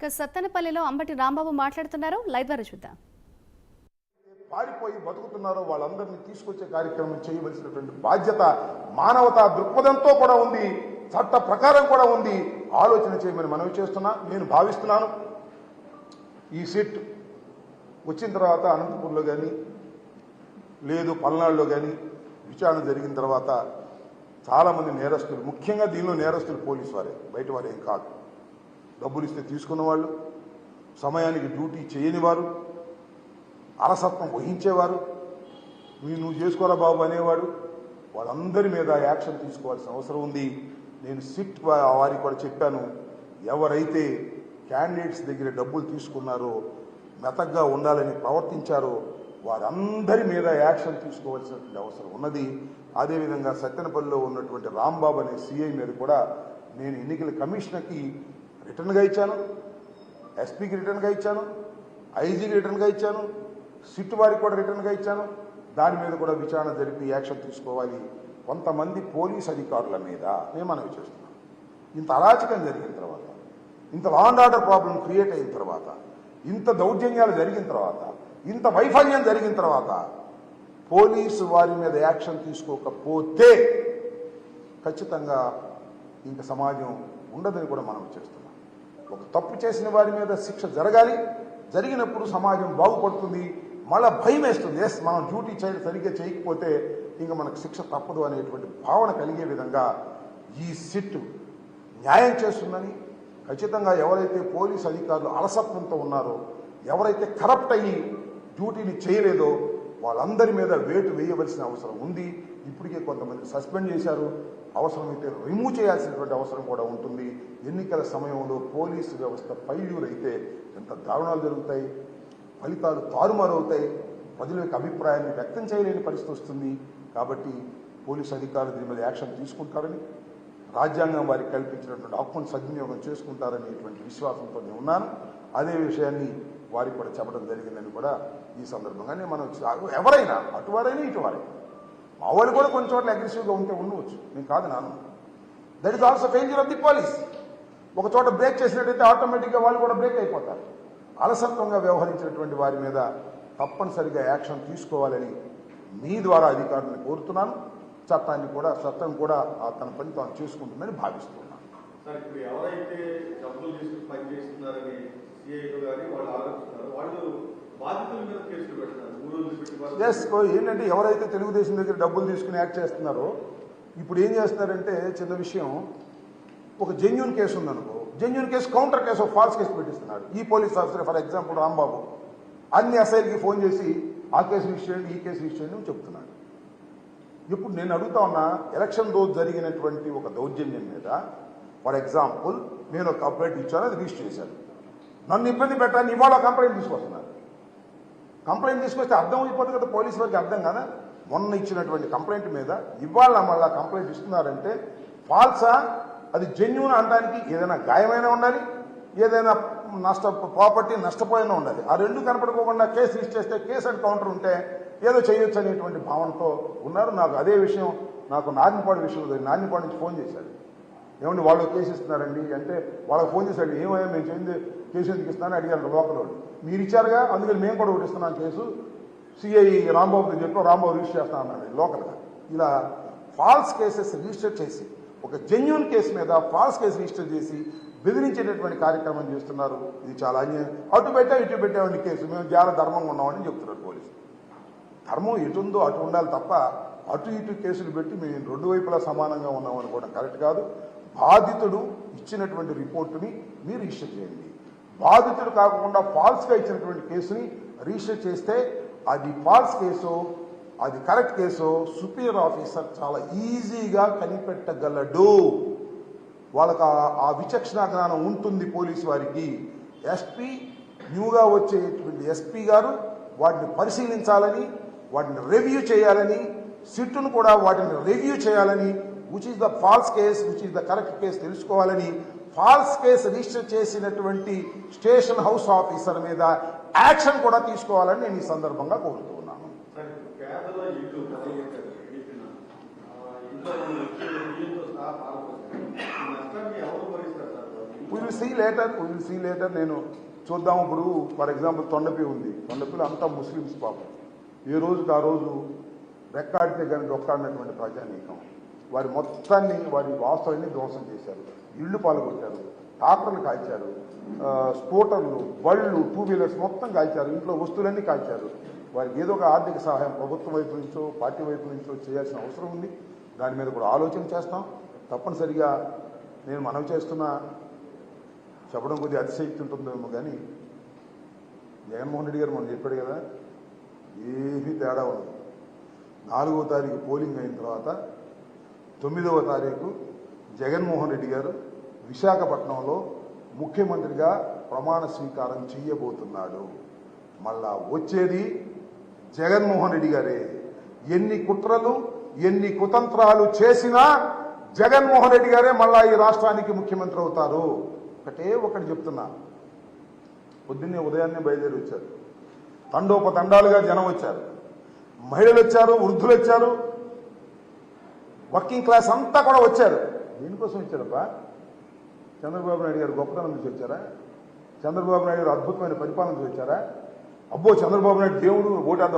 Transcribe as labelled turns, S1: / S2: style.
S1: ఇక సత్తెనపల్లిలో అంబటి రాంబాబు మాట్లాడుతున్నారు. లైవ్ ద్వారా చూద్దాం.
S2: పారిపోయి బతుకుతున్నారో వాళ్ళందరినీ తీసుకొచ్చే కార్యక్రమం చేయవలసినటువంటి బాధ్యత మానవతా దృక్పథంతో కూడా ఉంది చట్ట ప్రకారం కూడా ఉంది. ఆలోచన చేయమని మనవి చేస్తున్నా నేను భావిస్తున్నాను. ఈ సిట్ వచ్చిన తర్వాత అనంతపూర్లో కానీ లేదు పల్నాడులో కానీ విచారణ జరిగిన తర్వాత చాలామంది నేరస్తులు ముఖ్యంగా దీనిలో నేరస్తులు పోలీసు వారే బయట వారు ఏం కాదు. డబ్బులు ఇస్తే తీసుకున్న వాళ్ళు సమయానికి డ్యూటీ చేయని వారు అలసత్వం వహించేవారు నువ్వు నువ్వు చేసుకోరా బాబు అనేవాడు వాళ్ళందరి మీద యాక్షన్ తీసుకోవాల్సిన అవసరం ఉంది. నేను సిట్ వారికి కూడా చెప్పాను ఎవరైతే క్యాండిడేట్స్ దగ్గర డబ్బులు తీసుకున్నారో మెతగ్గా ఉండాలని ప్రవర్తించారో వారందరి మీద యాక్షన్ తీసుకోవాల్సినటువంటి అవసరం ఉన్నది. అదేవిధంగా సత్తెనపల్లిలో ఉన్నటువంటి రాంబాబు అనే సీఐ మీద కూడా నేను ఎన్నికల కమిషనర్కి రిటర్న్గా ఇచ్చాను. ఎస్పీకి రిటర్న్గా ఇచ్చాను. ఐజీకి రిటర్న్గా ఇచ్చాను. సిట్ వారికి కూడా రిటర్న్గా ఇచ్చాను. దాని మీద కూడా విచారణ జరిపి యాక్షన్ తీసుకోవాలి. కొంతమంది పోలీస్ అధికారుల మీద నేను మనవి చేస్తున్నాను ఇంత అరాచకం జరిగిన తర్వాత ఇంత law and order problem create అయిన తర్వాత ఇంత దౌర్జన్యాలు జరిగిన తర్వాత ఇంత వైఫల్యం జరిగిన తర్వాత పోలీసు వారి మీద యాక్షన్ తీసుకోకపోతే ఖచ్చితంగా ఇంక సమాజం ఉండదని కూడా మనం చేస్తున్నాం. ఒక తప్పు చేసిన వారి మీద శిక్ష జరగాలి. జరిగినప్పుడు సమాజం బాగుపడుతుంది. మళ్ళా భయం వేస్తుంది. ఎస్ మనం డ్యూటీ చేయడం సరిగ్గా చేయకపోతే ఇంకా మనకు శిక్ష తప్పదు అనేటువంటి భావన కలిగే విధంగా ఈ సిట్ న్యాయం చేస్తుందని ఖచ్చితంగా ఎవరైతే పోలీస్ అధికారులు అలసత్వంతో ఉన్నారో ఎవరైతే కరప్ట్ అయ్యి డ్యూటీని చేయలేదో వాళ్ళందరి మీద వేటు వేయవలసిన అవసరం ఉంది. ఇప్పటికే కొంతమంది సస్పెండ్ చేశారు. అవసరమైతే రిమూవ్ చేయాల్సినటువంటి అవసరం కూడా ఉంటుంది. ఎన్నికల సమయంలో పోలీసు వ్యవస్థ పైల్యూరైతే అయితే ఎంత దారుణాలు జరుగుతాయి. ఫలితాలు తారుమారవుతాయి. ప్రజల యొక్క అభిప్రాయాన్ని వ్యక్తం చేయలేని పరిస్థితి వస్తుంది. కాబట్టి పోలీసు అధికారులు దీని మీద యాక్షన్ తీసుకుంటారని రాజ్యాంగం వారికి కల్పించినటువంటి హక్కును సద్వినియోగం చేసుకుంటారనేటువంటి విశ్వాసంతో నేను ఉన్నాను. అదే విషయాన్ని వారికి కూడా చెప్పడం జరిగిందని కూడా ఈ సందర్భంగానే మనం ఎవరైనా అటువారైనా ఇటువారైనా మా వాళ్ళు కూడా కొన్ని చోట్ల అగ్రెసివ్గా ఉంటే ఉండవచ్చు. నేను కాదు నాను. That is also failure of the policy ఒక చోట బ్రేక్ చేసినట్టయితే ఆటోమేటిక్గా వాళ్ళు కూడా బ్రేక్ అయిపోతారు. అలసత్వంగా వ్యవహరించినటువంటి వారి మీద తప్పనిసరిగా యాక్షన్ తీసుకోవాలని మీ ద్వారా అధికారులను కోరుతున్నాను. చట్టాన్ని కూడా చట్టం కూడా తన పని తాను చేసుకుంటుందని భావిస్తున్నాను.
S3: ఎవరైతే డబ్బులు తీసుకుని పనిచేస్తున్నారని సిఐలు కానీ వాళ్ళు ఆలోచిస్తున్నారు వాళ్ళు బాధితుల మీద కేసులు పెడుతున్నారు మూడు రోజులు పెట్టి వాళ్ళు-
S2: ఎస్ ఏంటంటే ఎవరైతే తెలుగుదేశం దగ్గర డబ్బులు తీసుకుని యాక్ట్ చేస్తున్నారో ఇప్పుడు ఏం చేస్తున్నారంటే చిన్న విషయం. ఒక జెన్యున్ కేసు ఉందనుకో genuine case counter case false case పెట్టిస్తున్నాడు ఈ police officer for example Rambabu అన్ని అసైల్కి ఫోన్ చేసి ఆ కేసు రిజిస్టర్ ఈ కేసు రిజిస్టర్ అని చెప్తున్నాడు. ఇప్పుడు నేను అడుగుతా ఉన్నా ఎలక్షన్ రోజు జరిగినటువంటి ఒక దౌర్జన్యం మీద ఫర్ ఎగ్జాంపుల్ నేను ఒక కంప్లైంట్ ఇచ్చాను అది రిజిస్టర్ చేశాను నన్ను ఇబ్బంది పెట్టాను ఇవాళ కంప్లైంట్ తీసుకొస్తున్నాను కంప్లైంట్ తీసుకొస్తే అర్థం అయిపోతుంది కదా పోలీసు వారికి అర్థం కదా? మొన్న ఇచ్చినటువంటి కంప్లైంట్ మీద ఇవాళ మళ్ళా కంప్లైంట్ ఇస్తున్నారంటే ఫాల్సా? అది జెన్యున్ అనడానికి ఏదైనా గాయమైనా ఉండాలి ఏదైనా నష్ట ప్రాపర్టీ నష్టపోయినా ఉండాలి. ఆ రెండు కనపడుకోకుండా కేసు రిజిస్టర్ చేస్తే కేసు అండ్ కౌంటర్ ఉంటే ఏదో చేయొచ్చు అనేటువంటి భావనతో ఉన్నారు. నాకు అదే విషయం నాకు నారాయణపాడు విషయం నారాయణపాడు నుంచి ఫోన్ చేశారు. ఏమండి వాళ్ళు కేసు ఇస్తున్నారండి అంటే వాళ్ళకి ఫోన్ చేశాడు ఏమయ్యా మేము చెంది కేసు ఎందుకు ఇస్తానని అడిగారు లోకల్ వాళ్ళు మీరు ఇచ్చారుగా అందుకని మేము కూడా ఒకటి ఇస్తున్నాం కేసు. సిఐ రాంబాబుని చెప్పి రాంబాబు రిజిస్టర్ చేస్తా అన్నాడు లోకల్గా. ఇలా ఫాల్స్ కేసెస్ రిజిస్టర్ చేసి ఒక జెన్యున్ కేసు మీద ఫాల్స్ కేసు రిజిస్టర్ చేసి బెదిరించేటటువంటి కార్యక్రమం చేస్తున్నారు. ఇది చాలా అన్యాయం. అటు పెట్టా ఇటు పెట్టామండి కేసు. మేము చాలా ధర్మంగా ఉన్నామని చెప్తున్నారు పోలీసులు. ధర్మం ఎటుందో అటు ఉండాలి తప్ప అటు ఇటు కేసులు పెట్టి మేము రెండు వైపులా సమానంగా ఉన్నామని కూడా కరెక్ట్ కాదు. బాధితుడు ఇచ్చినటువంటి రిపోర్టుని మీరు ఇష్యూ చేయండి. బాధితుడు కాకుండా ఫాల్స్గా ఇచ్చినటువంటి కేసుని రిజిస్టర్ చేస్తే అది ఫాల్స్ కేసు అది కరెక్ట్ కేసు సుపీరియర్ ఆఫీసర్ చాలా ఈజీగా కనిపెట్టగలడు. వాళ్ళకి ఆ- ఆ విచక్షణ జ్ఞానం ఉంటుంది పోలీసు వారికి. ఎస్పీ న్యూగా వచ్చేటువంటి ఎస్పీ గారు వాటిని పరిశీలించాలని వాటిని రివ్యూ చేయాలని సిట్టును కూడా వాటిని రివ్యూ చేయాలని which is the false case which is the correct case తెలుసుకోవాలని ఫాల్స్ కేసు రిజిస్టర్ చేసినటువంటి స్టేషన్ హౌస్ ఆఫీసర్ మీద యాక్షన్ కూడా తీసుకోవాలని నేను ఈ సందర్భంగా కోరుతూ ఉన్నాను
S3: సార్ ఇప్పుడు పేదల ఇల్లు కలిగేటారు చెప్పిన ఇంట్లో ఉన్న వ్యక్తులు ఇల్లుతో సహా పాల్గొంటారు ఈ నష్టాన్ని ఎవరు భరిస్తారు సార్? వాళ్ళు?
S2: Will see later will see later నేను చూద్దాం ఇప్పుడు. ఫర్ ఎగ్జాంపుల్ తొండపి ఉంది. తొండపిలో అంతా ముస్లిమ్స్ పాపం. ఏ రోజుకి ఆ రోజు రెక్కాడితే కానీ రొక్కాడినటువంటి ప్రజానీకం. వారి మొత్తాన్ని వారి వాస్తవాన్ని ధ్వంసం చేశారు. ఇళ్ళు పాల్గొట్టారు ట్రాక్టర్లు కాల్చారు స్కూటర్లు బళ్ళు టూ వీలర్స్ మొత్తం కాల్చారు ఇంట్లో వస్తువులన్నీ కాల్చారు. వారికి ఏదో ఒక ఆర్థిక సహాయం ప్రభుత్వం వైపు నుంచో పార్టీ వైపు నుంచో చేయాల్సిన అవసరం ఉంది. దాని మీద కూడా ఆలోచన చేస్తాం. తప్పనిసరిగా నేను మనవి చేస్తున్న. చెప్పడం కొద్దిగా అతిశక్తి ఉంటుందేమో కానీ జగన్మోహన్ రెడ్డి గారు మనం చెప్పాడు కదా ఏమీ తేడా ఉండదు. నాలుగవ తారీఖు పోలింగ్ అయిన తర్వాత తొమ్మిదవ తారీఖు జగన్మోహన్ రెడ్డి గారు విశాఖపట్నంలో ముఖ్యమంత్రిగా ప్రమాణ స్వీకారం చేయబోతున్నాడు. మళ్ళా వచ్చేది జగన్మోహన్ రెడ్డి గారే. ఎన్ని కుట్రలు ఎన్ని కుతంత్రాలు చేసినా జగన్మోహన్ రెడ్డి గారే మళ్ళా ఈ రాష్ట్రానికి ముఖ్యమంత్రి అవుతారు. ఒకటే ఒకటి చెప్తున్నా. పొద్దున్నే ఉదయాన్నే బయలుదేరి వచ్చారు. తండోపతండాలుగా జనం వచ్చారు. మహిళలు వచ్చారు వృద్ధులు వచ్చారు వర్కింగ్ క్లాస్ అంతా కూడా వచ్చారు. దీనికోసం వచ్చారప్ప చంద్రబాబు నాయుడు గారు గొప్పతనం నుంచి వచ్చారా? చంద్రబాబు నాయుడు గారు అద్భుతమైన పరిపాలన నుంచి వచ్చారా? అబ్బో చంద్రబాబు నాయుడు దేవుడు ఓటేద్దాం